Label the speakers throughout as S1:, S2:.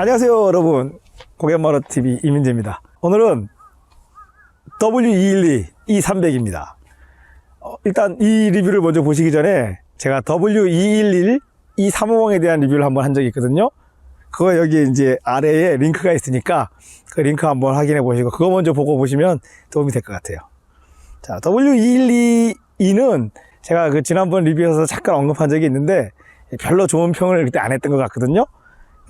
S1: 안녕하세요 여러분. 고갯마루TV 이민재입니다. 오늘은 W212 E300입니다. 어, 일단 이 리뷰를 먼저 보시기 전에 제가 W211 E350에 대한 리뷰를 한번 한 적이 있거든요. 그거 여기 이제 아래에 링크가 있으니까 그 링크 한번 확인해 보시고 그거 먼저 보고 보시면 도움이 될 것 같아요. 자 W212E는 제가 그 지난번 리뷰에서 잠깐 언급한 적이 있는데 별로 좋은 평을 그때 안 했던 것 같거든요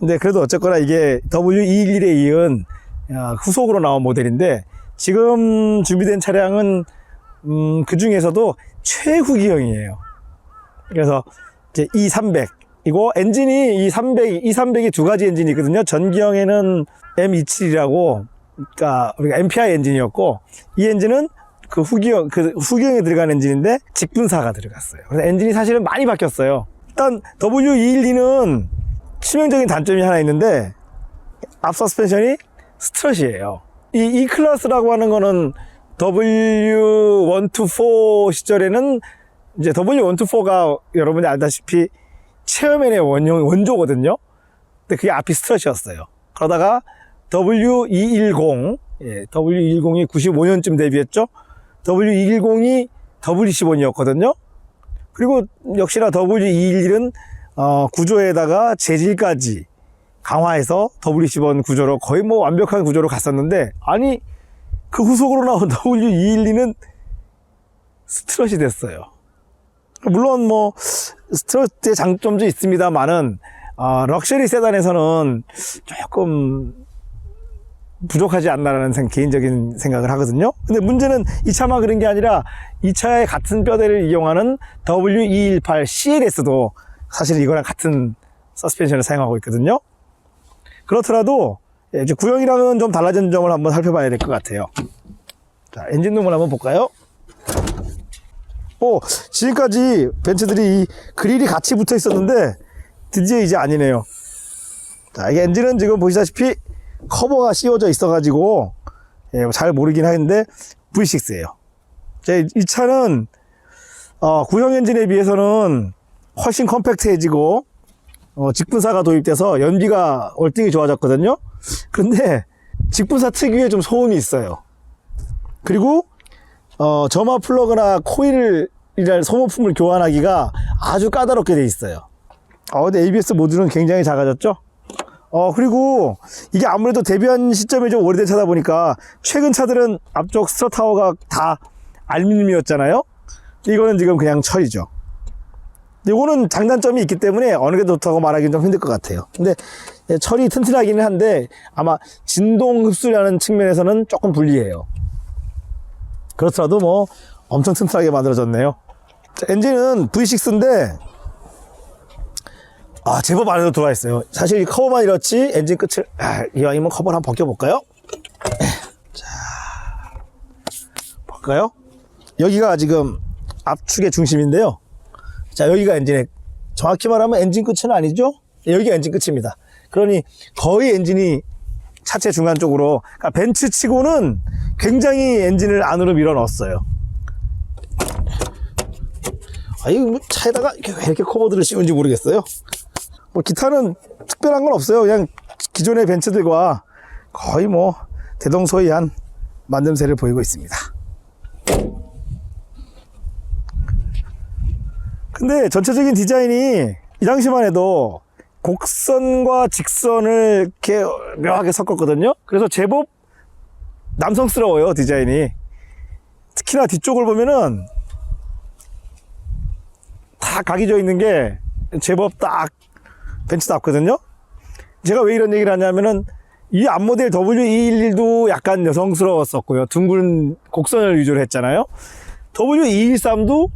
S1: 근데 그래도 어쨌거나 이게 W211에 이은 아, 후속으로 나온 모델인데 지금 준비된 차량은 음, 그 중에서도 최후기형이에요. 그래서 이제 E300 이거 엔진이 E300 E300이 두 가지 엔진이 있거든요. 전기형에는 M27이라고 그러니까 우리가 MPI 엔진이었고 이 엔진은 그 후기형 그 후기형에 들어간 엔진인데 직분사가 들어갔어요. 그래서 엔진이 사실은 많이 바뀌었어요. 일단 W212는 치명적인 단점이 하나 있는데 앞 서스펜션이 스트럿이에요. 이 E 클래스라고 하는 거는 W124 시절에는 이제 W124가 여러분이 알다시피 체어맨의 원형 원조거든요. 근데 그게 앞이 스트럿이었어요. 그러다가 W210, 예, W210이 95년쯤 데뷔했죠. W210이 W15이었거든요. 그리고 역시나 W211은 어, 구조에다가 재질까지 강화해서 W10원 구조로 거의 뭐 완벽한 구조로 갔었는데 아니 그 후속으로 나온 W212는 스트럿이 됐어요. 물론 뭐 스트럿의 장점도 있습니다만은 어, 럭셔리 세단에서는 조금 부족하지 않나라는 생- 개인적인 생각을 하거든요. 근데 문제는 이 차만 그런 게 아니라 이 차의 같은 뼈대를 이용하는 W218 CLS도 사실 이거랑 같은 서스펜션을 사용하고 있거든요. 그렇더라도 예, 이제 구형이랑은 좀 달라진 점을 한번 살펴봐야 될 것 같아요. 자, 엔진 룸을 한번 볼까요? 오, 지금까지 벤츠들이 이 그릴이 같이 붙어 있었는데 드디어 이제 아니네요. 자, 이게 엔진은 지금 보시다시피 커버가 씌워져 있어가지고 예, 잘 모르긴 하는데 V6예요. 이 차는 어, 구형 엔진에 비해서는 훨씬 컴팩트해지고 어, 직분사가 도입돼서 연비가 월등히 좋아졌거든요. 근데 직분사 특유의 좀 소음이 있어요. 그리고 어, 점화 플러그나 코일이랄 소모품을 교환하기가 아주 까다롭게 돼 있어요. 어, 근데 ABS 모듈은 굉장히 작아졌죠? 어, 그리고 이게 아무래도 데뷔한 시점이 좀 오래된 차다 보니까 최근 차들은 앞쪽 스트러 타워가 다 알루미늄이었잖아요? 이거는 지금 그냥 철이죠. 이거는 장단점이 있기 때문에 어느 게 좋다고 말하기는 좀 힘들 것 같아요. 근데 예, 철이 튼튼하기는 한데 아마 진동 흡수라는 측면에서는 조금 불리해요. 그렇더라도 뭐 엄청 튼튼하게 만들어졌네요. 자, 엔진은 V6인데 아 제법 안에도 들어와 있어요. 사실 이 커버만 이렇지 엔진 끝을 아, 이왕이면 커버를 한번 벗겨볼까요? 자 볼까요? 여기가 지금 압축의 중심인데요. 자, 여기가 엔진의, 정확히 말하면 엔진 끝은 아니죠? 네, 여기가 엔진 끝입니다. 그러니 거의 엔진이 차체 중간 쪽으로, 그러니까 벤츠 치고는 굉장히 엔진을 안으로 밀어 넣었어요. 아, 이거 뭐 차에다가 왜 이렇게 커버들을 씌운지 모르겠어요. 뭐 기타는 특별한 건 없어요. 그냥 기존의 벤츠들과 거의 뭐 대동소이한 만듦새를 보이고 있습니다. 근데 전체적인 디자인이 이 당시만 해도 곡선과 직선을 이렇게 묘하게 섞었거든요. 그래서 제법 남성스러워요, 디자인이. 특히나 뒤쪽을 보면은 다 각이 져 있는 게 제법 딱 벤츠답거든요. 제가 왜 이런 얘기를 하냐면은 이 앞모델 W211도 약간 여성스러웠었고요. 둥근 곡선을 위주로 했잖아요. W213도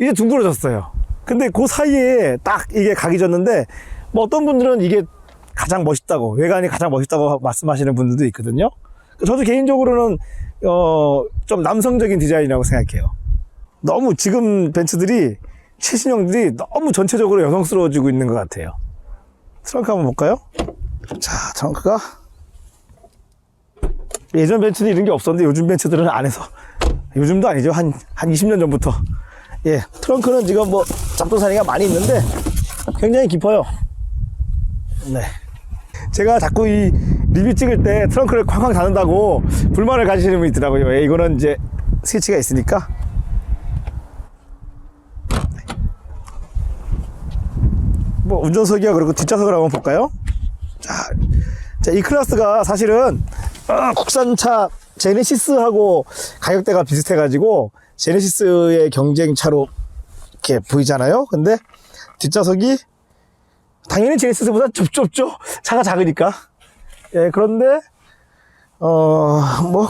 S1: 이제 둥그러졌어요. 근데 그 사이에 딱 이게 각이 졌는데 뭐 어떤 분들은 이게 가장 멋있다고 외관이 가장 멋있다고 말씀하시는 분들도 있거든요. 저도 개인적으로는 어, 좀 남성적인 디자인이라고 생각해요. 너무 지금 벤츠들이 최신형들이 너무 전체적으로 여성스러워지고 있는 것 같아요. 트렁크 한번 볼까요? 자, 트렁크가 예전 벤츠는 이런 게 없었는데 요즘 벤츠들은 안에서 요즘도 아니죠. 한, 한 20년 전부터 예, 트렁크는 지금 뭐 잡동사니가 많이 있는데 굉장히 깊어요. 네. 제가 자꾸 이 리뷰 찍을 때 트렁크를 쾅쾅 닫는다고 불만을 가지시는 분이 있더라고요. 예, 이거는 이제 스위치가 있으니까. 뭐 운전석이야 그리고 뒷좌석을 한번 볼까요? 자, 자, 이 클래스가 사실은 어, 국산차 제네시스하고 가격대가 비슷해가지고 제네시스의 경쟁차로 이렇게 보이잖아요. 근데 뒷좌석이 당연히 제네시스보다 좁좁죠. 차가 작으니까. 예, 그런데 어 뭐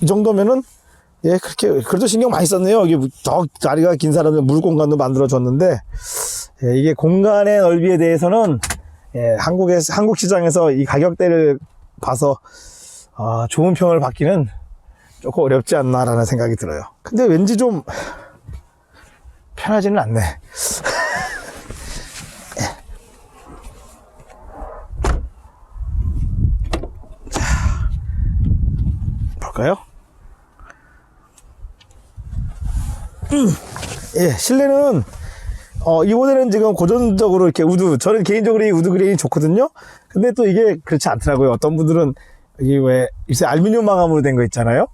S1: 이 정도면은 예 그렇게 그래도 신경 많이 썼네요. 여기 더 다리가 긴 사람들 물 공간도 만들어 줬는데 예, 이게 공간의 넓이에 대해서는 예, 한국에 한국 시장에서 이 가격대를 봐서 아, 좋은 평을 받기는 조금 어렵지 않나라는 생각이 들어요. 근데 왠지 좀 편하지는 않네. 자, 볼까요? 음, 예, 실내는 어, 이 모델은 지금 고전적으로 이렇게 우드, 저는 개인적으로 이 우드 그레인이 좋거든요. 근데 또 이게 그렇지 않더라고요. 어떤 분들은 이게 왜 요새 알루미늄 마감으로 된 거 있잖아요.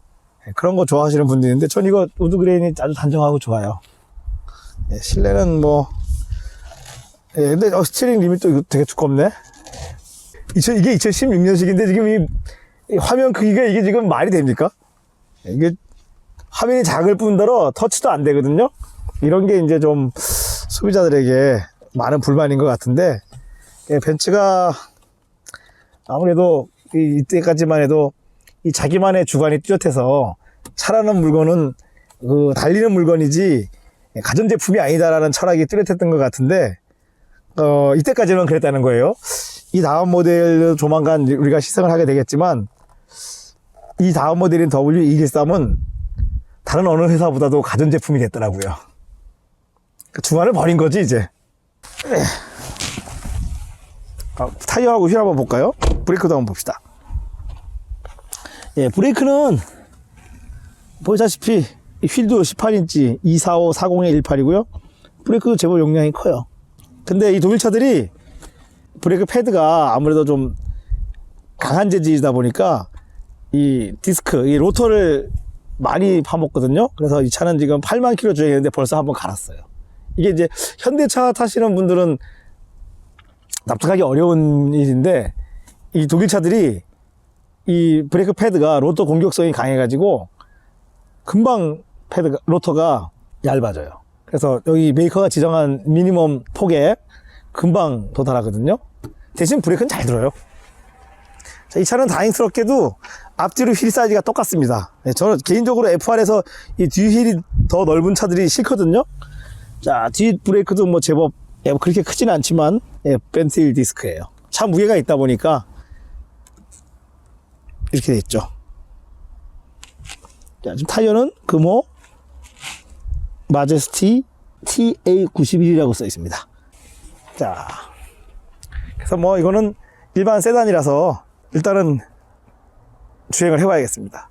S1: 예, 그런 거 좋아하시는 분들이 있는데 전 이거 우드 그레인이 아주 단정하고 좋아요. 예, 실내는 뭐, 예, 근데 어, 스티링 리밋도 이거 되게 두껍네. 2000, 이게 2016년식인데 지금 이, 이 화면 크기가 이게 지금 말이 됩니까? 예, 이게 화면이 작을 뿐더러 터치도 안 되거든요. 이런 게 이제 좀 소비자들에게 많은 불만인 것 같은데 예, 벤츠가 아무래도 이, 이때까지만 해도 이 자기만의 주관이 뚜렷해서 차라는 물건은 그 달리는 물건이지 가전제품이 아니다라는 철학이 뚜렷했던 것 같은데 어 이때까지는 그랬다는 거예요. 이 다음 모델 조만간 우리가 시승을 하게 되겠지만 이 다음 모델인 W213은 다른 어느 회사보다도 가전제품이 됐더라고요. 그 주관을 버린 거지 이제. 아, 타이어하고 휠 한번 볼까요? 브레이크도 한번 봅시다. 예, 브레이크는 보시다시피 이 휠도 18인치 245 40에 18이고요. 브레이크도 제법 용량이 커요. 근데 이 독일차들이 브레이크 패드가 아무래도 좀 강한 재질이다 보니까 이 디스크, 이 로터를 많이 파먹거든요. 그래서 이 차는 지금 8만 킬로 주행했는데 벌써 한번 갈았어요. 이게 이제 현대차 타시는 분들은 납득하기 어려운 일인데 이 독일 차들이 이 브레이크 패드가 로터 공격성이 강해가지고 금방 패드가 로터가 얇아져요. 그래서 여기 메이커가 지정한 미니멈 폭에 금방 도달하거든요. 대신 브레이크는 잘 들어요. 자, 이 차는 다행스럽게도 앞뒤로 휠 사이즈가 똑같습니다. 네, 저는 개인적으로 FR에서 이 뒤 휠이 더 넓은 차들이 싫거든요. 자, 뒤 브레이크도 뭐 제법 예, 뭐 그렇게 크진 않지만 예, 벤트힐 디스크예요. 차 무게가 있다 보니까 이렇게 돼 있죠. 자, 지금 타이어는 금호 마제스티 TA91이라고 써 있습니다. 자, 그래서 뭐 이거는 일반 세단이라서 일단은 주행을 해봐야겠습니다.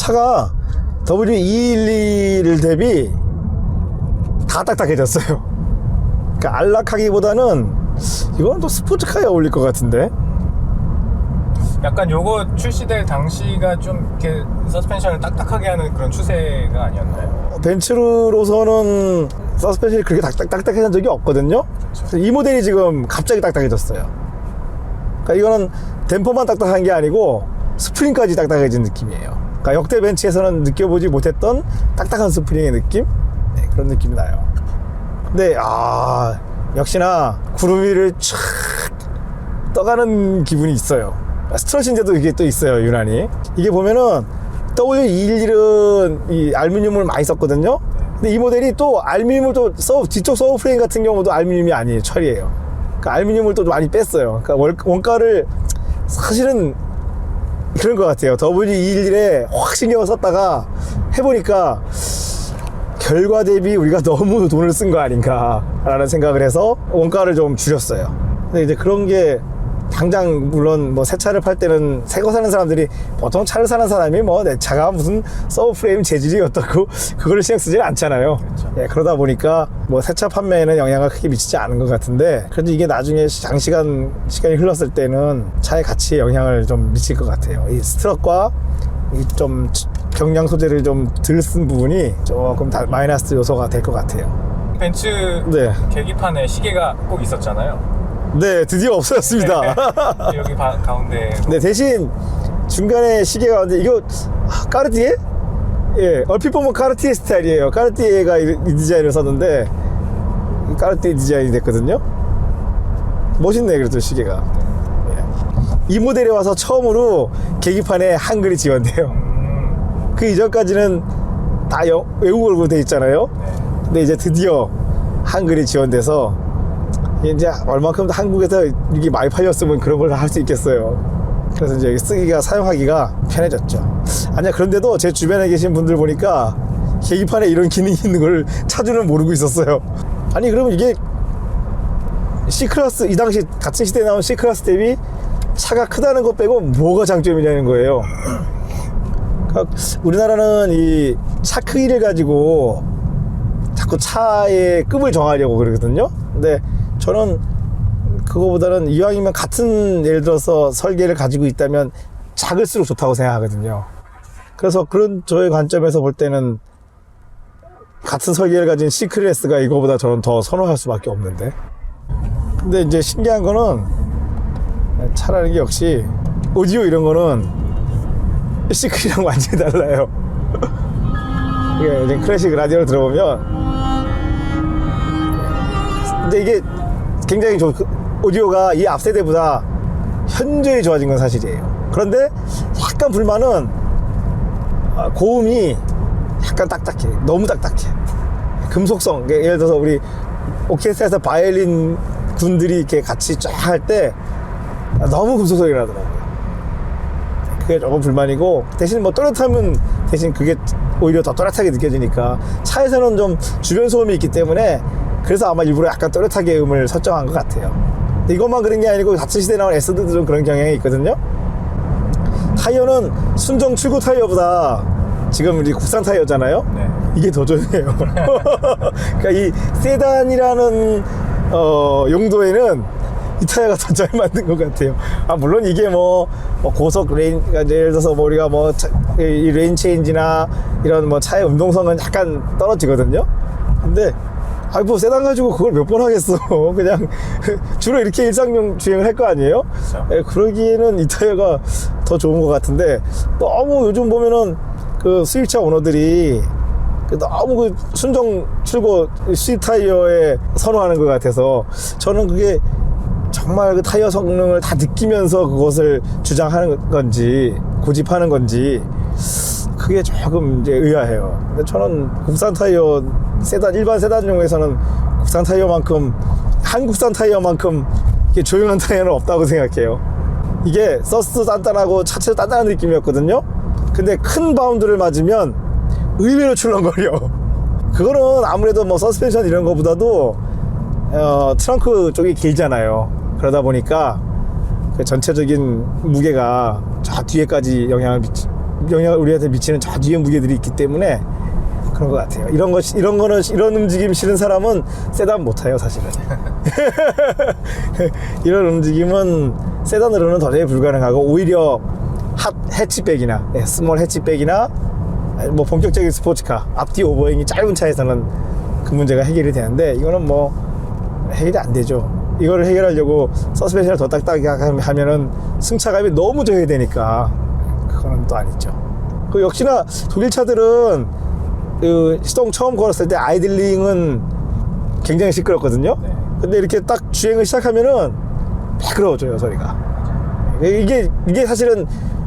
S1: 차가 W212를 대비 다 딱딱해졌어요. 그러니까 안락하기보다는 이건 또 스포츠카에 어울릴 것 같은데.
S2: 약간 요거 출시될 당시가 좀 이렇게 서스펜션을 딱딱하게 하는 그런 추세가 아니었나요?
S1: 벤츠로서는 서스펜션이 그렇게 딱딱, 딱딱해진 적이 없거든요. 그래서 이 모델이 지금 갑자기 딱딱해졌어요. 그러니까 이거는 댐퍼만 딱딱한 게 아니고 스프링까지 딱딱해진 느낌이에요. 그러니까 역대 벤츠에서는 느껴보지 못했던 딱딱한 스프링의 느낌? 네, 그런 느낌이 나요. 근데 아 역시나 구름 위를 촥 떠가는 기분이 있어요. 스트러신제도 이게 또 있어요, 유난히. 이게 보면은 W211은 이 알루미늄을 많이 썼거든요. 근데 이 모델이 또 알루미늄을 또 서, 뒤쪽 서브 프레임 같은 경우도 알루미늄이 아니에요, 철이에요. 그러니까 알루미늄을 또 많이 뺐어요. 그러니까 월- 원가를 사실은 그런 것 같아요. W211에 확 신경을 썼다가 해보니까 결과 대비 우리가 너무 돈을 쓴 거 아닌가라는 생각을 해서 원가를 좀 줄였어요. 근데 이제 그런 게 당장 물론 뭐 새 차를 팔 때는 새 거 사는 사람들이 보통 차를 사는 사람이 뭐 내 차가 무슨 서브 프레임 재질이 어떻고 그거를 신경 쓰지는 않잖아요. 예, 그러다 보니까 뭐 새 차 판매에는 영향을 크게 미치지 않은 것 같은데 그래도 이게 나중에 장시간 시간이 흘렀을 때는 차의 가치에 영향을 좀 미칠 것 같아요. 이 스트럭과 이좀 경량 소재를 좀 덜 쓴 부분이 조금 다 마이너스 요소가 될 것 같아요.
S2: 벤츠
S1: 네.
S2: 계기판에 시계가 꼭 있었잖아요.
S1: 네, 드디어 없어졌습니다.
S2: 여기 바- 가운데
S1: 네, 대신 중간에 시계가 왔는데 이거 아, 까르띠에? 예, 얼핏 보면 까르띠에 스타일이에요. 까르띠에가 이, 이 디자인을 썼는데 이 까르띠에 디자인이 됐거든요. 멋있네, 그래도 시계가. 예. 이 모델에 와서 처음으로 계기판에 한글이 지원돼요.
S2: 음,
S1: 그 이전까지는 다 여- 외국어로 돼 있잖아요.
S2: 네.
S1: 근데 이제 드디어 한글이 지원돼서 이제 얼마큼 한국에서 이게 많이 팔렸으면 그런 걸 할 수 있겠어요. 그래서 이제 쓰기가 사용하기가 편해졌죠. 아니야 그런데도 제 주변에 계신 분들 보니까 계기판에 이런 기능이 있는 걸 차주는 모르고 있었어요. 아니 그러면 이게 C 클래스 이 당시 같은 시대에 나온 C 클래스 대비 차가 크다는 것 빼고 뭐가 장점이냐는 거예요. 그러니까 우리나라는 이 차 크기를 가지고 자꾸 차의 급을 정하려고 그러거든요. 근데 저는 그거보다는 이왕이면 같은 예를 들어서 설계를 가지고 있다면 작을수록 좋다고 생각하거든요. 그래서 그런 저의 관점에서 볼 때는 같은 설계를 가진 C 클래스가 이거보다 저는 더 선호할 수밖에 없는데. 근데 이제 신기한 거는 차라는 게 역시 오디오 이런 거는 C 클이랑 완전히 달라요. 이제 클래식 라디오를 들어보면 근데 이게 굉장히 좋 오디오가 이 앞 세대보다 현저히 좋아진 건 사실이에요. 그런데 약간 불만은 아, 고음이 약간 딱딱해. 너무 딱딱해. 금속성. 예를 들어서 우리 오케스트라에서 바이올린 군들이 이렇게 같이 쫙 할 때 너무 금속성이 나더라고요. 그게 조금 불만이고 대신 뭐 또렷하면 대신 그게 오히려 더 또렷하게 느껴지니까 차에서는 좀 주변 소음이 있기 때문에 그래서 아마 일부러 약간 또렷하게 음을 설정한 것 같아요. 근데 이것만 그런 게 아니고 같은 시대에 나온 S들도 좀 그런 경향이 있거든요. 타이어는 순정 출고 타이어보다 지금 우리 국산 타이어잖아요.
S2: 네.
S1: 이게 더 조용해요. 그러니까 이 세단이라는 어, 용도에는 이 타이어가 더잘 맞는 것 같아요. 아 물론 이게 뭐, 뭐 고속 레인, 그러니까 예를 들어서 뭐 우리가 뭐이 레인 체인지나 이런 뭐 차의 운동성은 약간 떨어지거든요. 근데 아이 뭐 세단 가지고 그걸 몇 번 하겠어. 그냥 주로 이렇게 일상용 주행을 할 거 아니에요?
S2: 그렇죠.
S1: 예, 그러기에는 이 타이어가 더 좋은 것 같은데 너무 요즘 보면은 그 수입차 오너들이 그 너무 그 순정 출고 C 타이어에 선호하는 것 같아서 저는 그게 정말 그 타이어 성능을 다 느끼면서 그것을 주장하는 건지 고집하는 건지 그게 조금 이제 의아해요. 근데 저는 국산 타이어 세단 일반 세단용에서는 국산 타이어만큼 한국산 타이어만큼 조용한 타이어는 없다고 생각해요. 이게 서스 단단하고 차체 단단한 느낌이었거든요. 근데 큰 바운드를 맞으면 의외로 출렁거려. 그거는 아무래도 뭐 서스펜션 이런 거보다도 어, 트렁크 쪽이 길잖아요. 그러다 보니까 그 전체적인 무게가 저 뒤에까지 영향을 미치, 영향을 우리한테 미치는 저 뒤에 무게들이 있기 때문에 그런 것 같아요. 이런 거 이런 거는 이런 움직임 싫은 사람은 세단 못 타요, 사실은. 이런 움직임은 세단으로는 도저히 불가능하고 오히려 핫 해치백이나 예, 스몰 해치백이나 뭐 본격적인 스포츠카 앞뒤 오버행이 짧은 차에서는 그 문제가 해결이 되는데 이거는 뭐 해결이 안 되죠. 이거를 해결하려고 서스펜션을 더 딱딱하게 하면은 승차감이 너무 저해야 되니까 그거는 또 아니죠. 그 역시나 독일 차들은 그 시동 처음 걸었을 때 아이들링은 굉장히 시끄럽거든요.
S2: 네.
S1: 근데 이렇게 딱 주행을 시작하면은 매끄러워져요 소리가. 이게 이게 사실은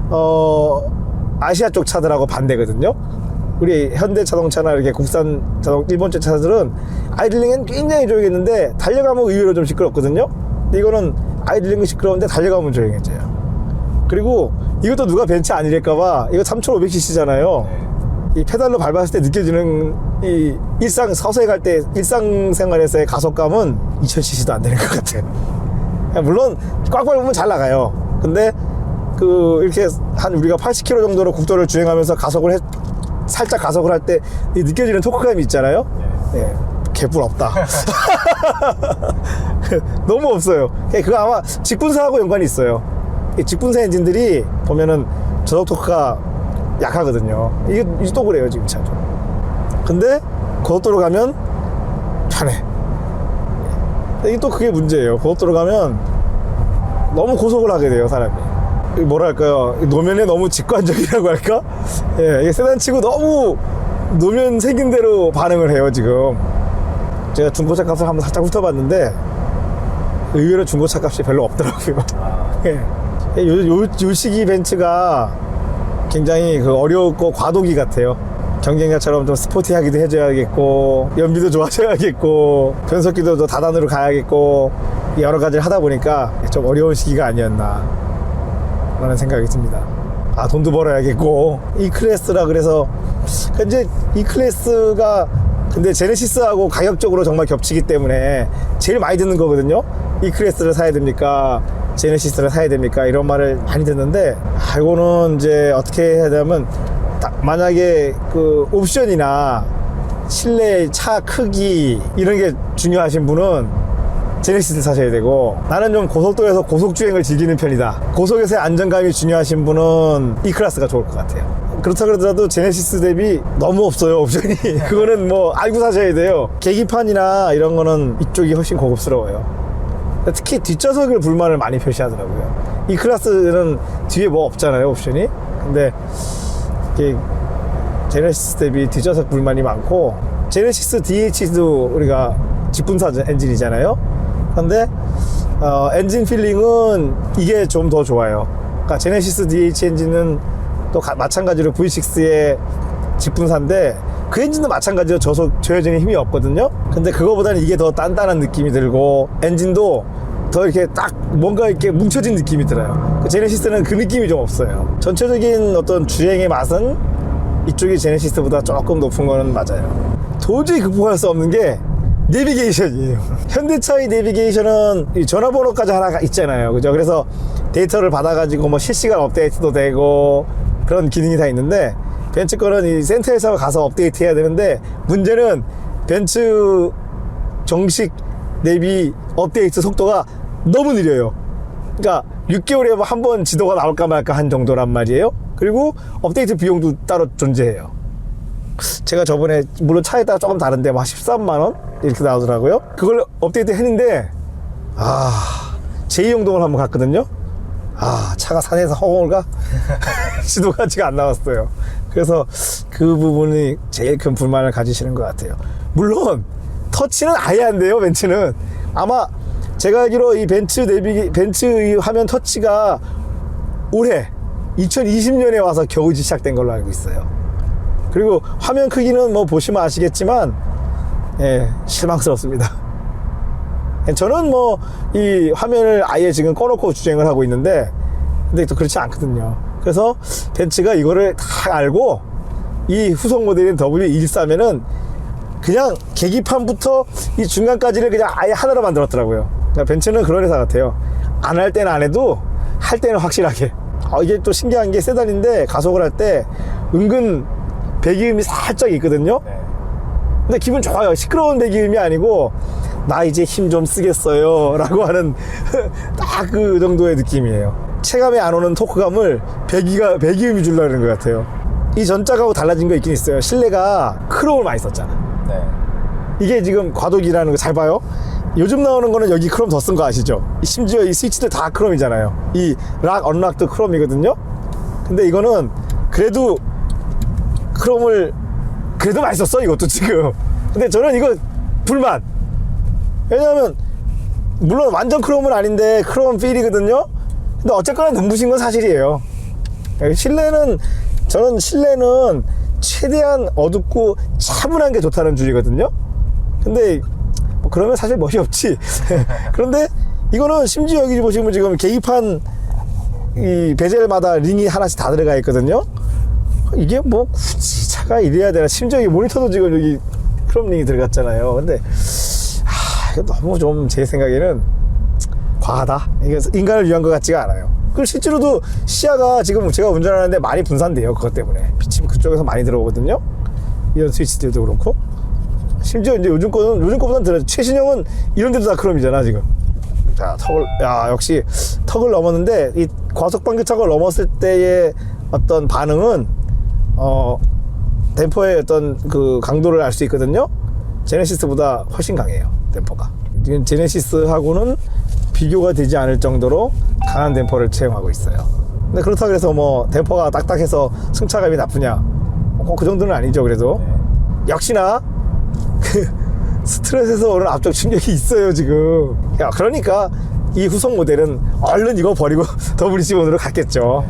S1: 어 아시아 쪽 차들하고 반대거든요. 우리 현대 자동차나 이렇게 국산 자동 일본제 차들은 아이들링은 굉장히 조용했는데 달려가면 의외로 좀 시끄럽거든요. 이거는 아이들링은 시끄러운데 달려가면 조용해져요. 그리고 이것도 누가 벤츠 아니랄까봐 이거 3,500cc잖아요.
S2: 네.
S1: 이 페달로 밟았을 때 느껴지는 이 일상 서서히 갈 때 일상생활에서의 가속감은 2000cc도 안 되는 것 같아요. 물론 꽉 밟으면 잘 나가요. 근데 그 이렇게 한 우리가 80km 정도로 국도를 주행하면서 가속을 해, 살짝 가속을 할 때 느껴지는 토크감이 있잖아요. 예, 개뿔 없다. 너무 없어요. 예, 그거 아마 직분사하고 연관이 있어요. 이 직분사 엔진들이 보면은 저속 토크가 약하거든요. 이게, 이게 또 그래요, 지금 차죠. 근데 고속도로 가면 편해. 예. 이게 또 그게 문제예요. 고속도로 가면 너무 고속을 하게 돼요, 사람이. 이 뭐랄까요. 이 노면에 너무 직관적이라고 할까? 예, 이게 세단 치고 너무 노면 생긴 대로 반응을 해요, 지금. 제가 중고차 값을 한번 살짝 훑어봤는데, 의외로 중고차 값이 별로 없더라고요. 예. 요, 요, 요 시기 벤츠가 굉장히 그 어렵고 과도기 같아요. 경쟁자처럼 좀 스포티하기도 해줘야겠고, 연비도 좋아져야겠고, 변속기도 더 다단으로 가야겠고, 여러 가지를 하다 보니까 좀 어려운 시기가 아니었나, 라는 생각이 듭니다. 아, 돈도 벌어야겠고, 이 클래스라 그래서, 현재 이 클래스가 근데 제네시스하고 가격적으로 정말 겹치기 때문에 제일 많이 듣는 거거든요. 이 클래스를 사야 됩니까? 제네시스를 사야 됩니까? 이런 말을 많이 듣는데, 아, 이거는 이제 어떻게 해야 되냐면, 딱 만약에 그 옵션이나 실내 차 크기 이런 게 중요하신 분은 제네시스를 사셔야 되고 나는 좀 고속도로에서 고속주행을 즐기는 편이다. 고속에서의 안정감이 중요하신 분은 이 클래스가 좋을 것 같아요. 그렇다 그러더라도 제네시스 대비 너무 없어요 옵션이. 그거는 뭐 알고 사셔야 돼요. 계기판이나 이런 거는 이쪽이 훨씬 고급스러워요. 특히 뒷좌석을 불만을 많이 표시하더라고요 이 클래스는 뒤에 뭐 없잖아요 옵션이. 근데 이게 제네시스 대비 뒷좌석 불만이 많고 제네시스 DH도 우리가 직분사 엔진이잖아요. 근데 어, 엔진 필링은 이게 좀 더 좋아요. 그러니까 제네시스 DH 엔진은 또 가- 마찬가지로 V6의 직분사인데 그 엔진도 마찬가지로 저속 저여진의 힘이 없거든요. 근데 그거보다는 이게 더 단단한 느낌이 들고 엔진도 더 이렇게 딱 뭔가 이렇게 뭉쳐진 느낌이 들어요. 그 제네시스는 그 느낌이 좀 없어요. 전체적인 어떤 주행의 맛은 이쪽이 제네시스보다 조금 높은 거는 맞아요. 도저히 극복할 수 없는 게 내비게이션이에요. 현대차의 내비게이션은 이 전화번호까지 하나 있잖아요. 그죠? 그래서 데이터를 받아가지고 뭐 실시간 업데이트도 되고 그런 기능이 다 있는데 벤츠 거는 이 센터에서 가서 업데이트 해야 되는데 문제는 벤츠 정식 내비 업데이트 속도가 너무 느려요. 그러니까 6개월에 한 번 지도가 나올까 말까 한 정도란 말이에요. 그리고 업데이트 비용도 따로 존재해요. 제가 저번에 물론 차에 따라 조금 다른데 막 13만 원 이렇게 나오더라고요. 그걸 업데이트 했는데 아 제2용동을 한번 갔거든요. 아 차가 산에서 허공을 가 지도가 지금 안 나왔어요. 그래서 그 부분이 제일 큰 불만을 가지시는 것 같아요. 물론 터치는 아예 안 돼요. 벤츠는 아마 제가 알기로 이 벤츠 내비 벤츠 이 화면 터치가 올해 2020년에 와서 겨우 시작된 걸로 알고 있어요. 그리고 화면 크기는 뭐 보시면 아시겠지만 예, 실망스럽습니다. 저는 뭐 이 화면을 아예 지금 꺼놓고 주행을 하고 있는데 근데 또 그렇지 않거든요. 그래서 벤츠가 이거를 다 알고 이 후속 모델인 W113에는 그냥 계기판부터 이 중간까지를 그냥 아예 하나로 만들었더라고요. 벤츠는 그런 회사 같아요. 안 할 때는 안 해도 할 때는 확실하게. 아, 이게 또 신기한 게 세단인데 가속을 할 때 은근 배기음이 살짝 있거든요.
S2: 네.
S1: 근데 기분 좋아요. 시끄러운 배기음이 아니고 나 이제 힘 좀 쓰겠어요. 라고 하는 딱 그 정도의 느낌이에요. 체감이 안 오는 토크감을 배기가, 배기음이 주려는 것 같아요. 이 전작하고 달라진 거 있긴 있어요. 실내가 크롬을 많이 썼잖아.
S2: 네.
S1: 이게 지금 과도기라는 거 잘 봐요. 요즘 나오는 거는 여기 크롬 더 쓴 거 아시죠? 심지어 이 스위치들 다 크롬이잖아요. 이 락, 언락도 크롬이거든요. 근데 이거는 그래도 크롬을 그래도 썼어 이것도 지금. 근데 저는 이거 불만. 왜냐하면 물론 완전 크롬은 아닌데 크롬 필이거든요. 근데 어쨌거나 눈부신 건 사실이에요. 실내는 저는 실내는 최대한 어둡고 차분한 게 좋다는 주의거든요. 근데 뭐 그러면 사실 멋이 없지. 그런데 이거는 심지어 여기 보시면 지금 계기판 이 베젤마다 링이 하나씩 다 들어가 있거든요. 이게 뭐 굳이 차가 이래야 되나? 심지어 이 모니터도 지금 여기 크롬 링이 들어갔잖아요. 근데 아, 이거 너무 좀 제 생각에는 과하다. 이게 인간을 위한 것 같지가 않아요. 그리고 실제로도 시야가 지금 제가 운전하는데 많이 분산돼요. 그것 때문에 빛이 그쪽에서 많이 들어오거든요. 이런 스위치들도 그렇고 심지어 이제 요즘 거는 요즘 거보다는 덜 최신형은 이런 데도 다 크롬이잖아 지금. 자 턱을 야 역시 턱을 넘었는데 이 과속 방지턱을 넘었을 때의 어떤 반응은 어 댐퍼의 어떤 그 강도를 알 수 있거든요. 제네시스보다 훨씬 강해요. 댐퍼가. 지금 제네시스하고는 비교가 되지 않을 정도로 강한 댐퍼를 채용하고 있어요. 근데 그렇다고 해서 뭐 댐퍼가 딱딱해서 승차감이 나쁘냐? 어, 그 정도는 아니죠. 그래도 역시나 그 스트레스에서 오는 앞쪽 충격이 있어요 지금. 야 그러니까 이 후속 모델은 얼른 이거 버리고 WC1으로 갔겠죠.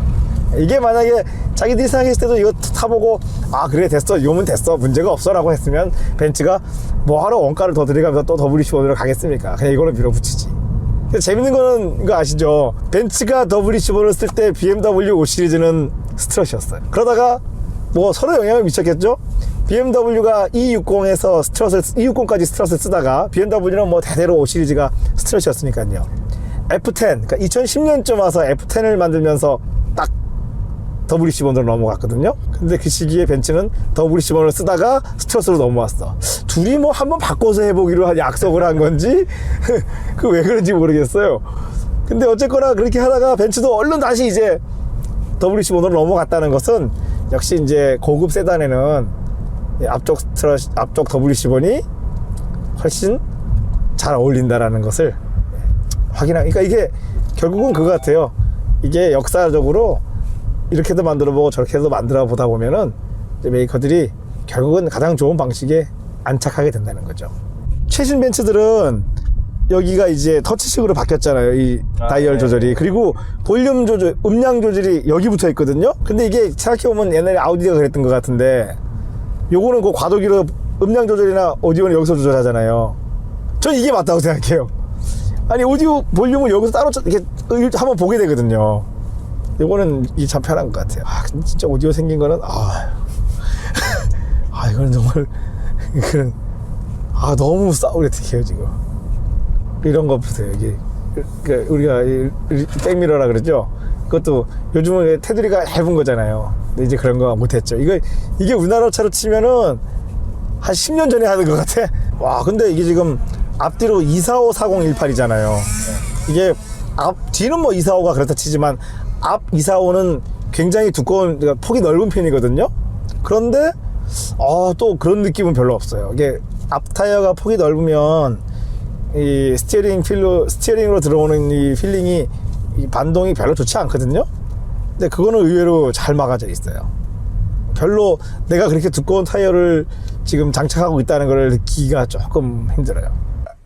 S1: 이게 만약에 자기들이 생각했을 때도 이거 타보고 아 그래 됐어. 이거면 됐어. 문제가 없어 라고 했으면 벤츠가 뭐하러 원가를 더 들여가면서 또 WC1으로 가겠습니까? 그냥 이걸로 밀어붙이지. 재밌는 거는 이거 아시죠? 벤츠가 WC1을 쓸 때 BMW 5 시리즈는 스트럿이었어요. 그러다가 뭐 서로 영향을 미쳤겠죠 BMW가 E60에서 스트럿을 260까지 스트럿을 쓰다가 BMW는 뭐 대대로 5 시리즈가 스트럿이었으니까요 F10 그러니까 2010년쯤 와서 F10을 만들면서 딱 WC1으로 넘어갔거든요. 근데 그 시기에 벤츠는 WC1을 쓰다가 스트러스로 넘어왔어. 둘이 뭐 한번 바꿔서 해보기로 한 약속을 한 건지, 그 왜 그런지 모르겠어요. 근데 어쨌거나 그렇게 하다가 벤츠도 얼른 다시 이제 WC1으로 넘어갔다는 것은 역시 이제 고급 세단에는 이 앞쪽 스트러 앞쪽 WC1이 훨씬 잘 어울린다라는 것을 확인하, 그러니까 이게 결국은 그거 같아요. 이게 역사적으로 이렇게도 만들어 보고 저렇게도 만들어 보다 보면은 메이커들이 결국은 가장 좋은 방식에 안착하게 된다는 거죠. 최신 벤츠들은 여기가 이제 터치식으로 바뀌었잖아요. 이
S2: 아,
S1: 다이얼
S2: 네.
S1: 조절이. 그리고 볼륨 조절, 음량 조절이 여기 붙어 있거든요. 근데 이게 생각해보면 옛날에 아우디가 그랬던 것 같은데 요거는 그 과도기로 음량 조절이나 오디오는 여기서 조절하잖아요. 전 이게 맞다고 생각해요. 아니 오디오 볼륨을 여기서 따로 쳐- 이렇게 한번 보게 되거든요. 요거는 이 참 편한 것 같아요. 아, 진짜 오디오 생긴 거는 아, 아 이거는 정말 이거는 아 너무 싸우레틱해요 지금. 이런 거 보세요 이게 그 우리가 이 백미러라 그러죠. 그것도 요즘은 테두리가 얇은 거잖아요. 근데 이제 그런 거 못했죠. 이거 이게 우리나라 차로 치면은 한 10년 전에 하는 것 같아. 와, 근데 이게 지금 앞뒤로 2454018이잖아요. 이게 앞, 뒤는 뭐 245가 그렇다 치지만 앞 245는 굉장히 두꺼운, 그러니까 폭이 넓은 편이거든요. 그런데, 어, 또 그런 느낌은 별로 없어요. 이게 앞 타이어가 폭이 넓으면 이 스티어링 필로, 스티어링으로 들어오는 이 필링이 이 반동이 별로 좋지 않거든요. 근데 그거는 의외로 잘 막아져 있어요. 별로 내가 그렇게 두꺼운 타이어를 지금 장착하고 있다는 걸 느끼기가 조금 힘들어요.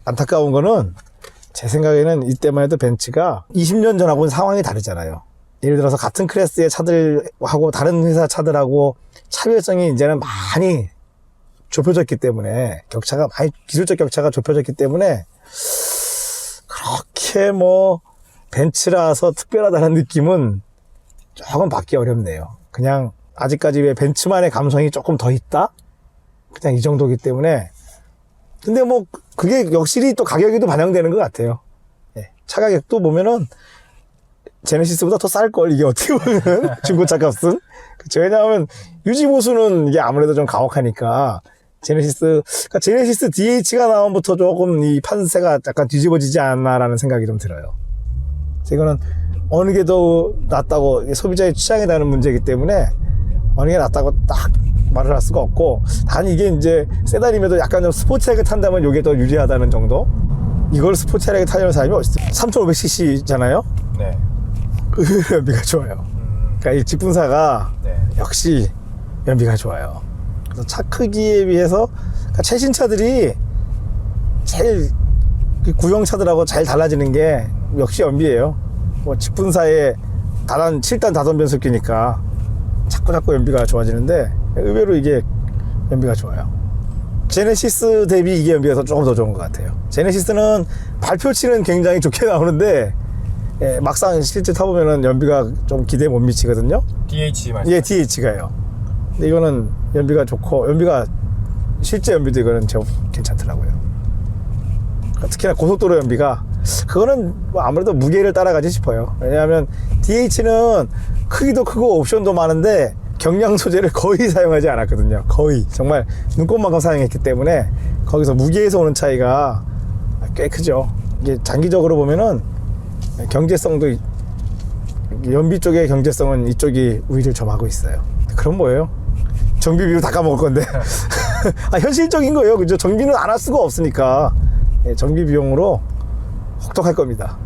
S1: 안타까운 거는 제 생각에는 이때만 해도 벤츠가 20년 전하고는 상황이 다르잖아요. 예를 들어서 같은 클래스의 차들하고 다른 회사 차들하고 차별성이 이제는 많이 좁혀졌기 때문에 격차가 많이 기술적 격차가 좁혀졌기 때문에 그렇게 뭐 벤츠라서 특별하다는 느낌은 조금 받기 어렵네요. 그냥 아직까지 왜 벤츠만의 감성이 조금 더 있다? 그냥 이 정도기 때문에. 근데 뭐 그게 역실히 또 가격에도 반영되는 것 같아요. 예, 차 가격도 보면은 제네시스보다 더 쌀 걸 이게 어떻게 보면 중고차 값은. 그쵸. 왜냐하면 유지 보수는 이게 아무래도 좀 가혹하니까 제네시스, 그러니까 제네시스 DH가 나온부터 조금 이 판세가 약간 뒤집어지지 않나라는 생각이 좀 들어요. 그래서 이거는 어느 게 더 낫다고 소비자의 취향에 따른 문제이기 때문에 어느 게 낫다고 딱 말을 할 수가 없고 단 이게 이제 세단임에도 약간 좀 스포츠하게 탄다면 이게 더 유리하다는 정도 이걸 스포츠하게 타려는 사람이 어딨어 3500cc잖아요
S2: 네.
S1: 연비가 좋아요
S2: 음,
S1: 그러니까 이 직분사가
S2: 네.
S1: 역시 연비가 좋아요. 그래서 차 크기에 비해서 그러니까 최신 차들이 제일 그 구형 차들하고 잘 달라지는 게 역시 연비예요. 뭐 직분사의 다단 7단 다단 변속기니까 자꾸 자꾸 연비가 좋아지는데 의외로 이게 연비가 좋아요. 제네시스 대비 이게 연비가 더- 조금 더 좋은 것 같아요. 제네시스는 발표치는 굉장히 좋게 나오는데 예, 막상 실제 타보면은 연비가 좀 기대에 못 미치거든요.
S2: DH 말씀.
S1: 예, DH가요. 근데 이거는 연비가 좋고, 연비가, 실제 연비도 이거는 제법 괜찮더라고요. 특히나 고속도로 연비가 그거는 뭐 아무래도 무게를 따라가지 싶어요. 왜냐하면 DH는 크기도 크고 옵션도 많은데 경량 소재를 거의 사용하지 않았거든요. 거의 정말 눈곱만큼 사용했기 때문에 거기서 무게에서 오는 차이가 꽤 크죠. 이게 장기적으로 보면은 경제성도 이- 연비 쪽의 경제성은 이쪽이 우위를 점하고 있어요. 그럼 뭐예요? 정비비로 다 까먹을 건데. 아, 현실적인 거예요. 그죠? 정비는 안 할 수가 없으니까. 예, 정비 비용으로 혹독할 겁니다.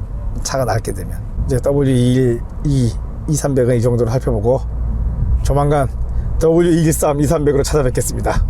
S1: 차가 낡게 되면. 이제 W212, 2300은 이 정도로 살펴보고 조만간 W213, 2300으로 찾아뵙겠습니다.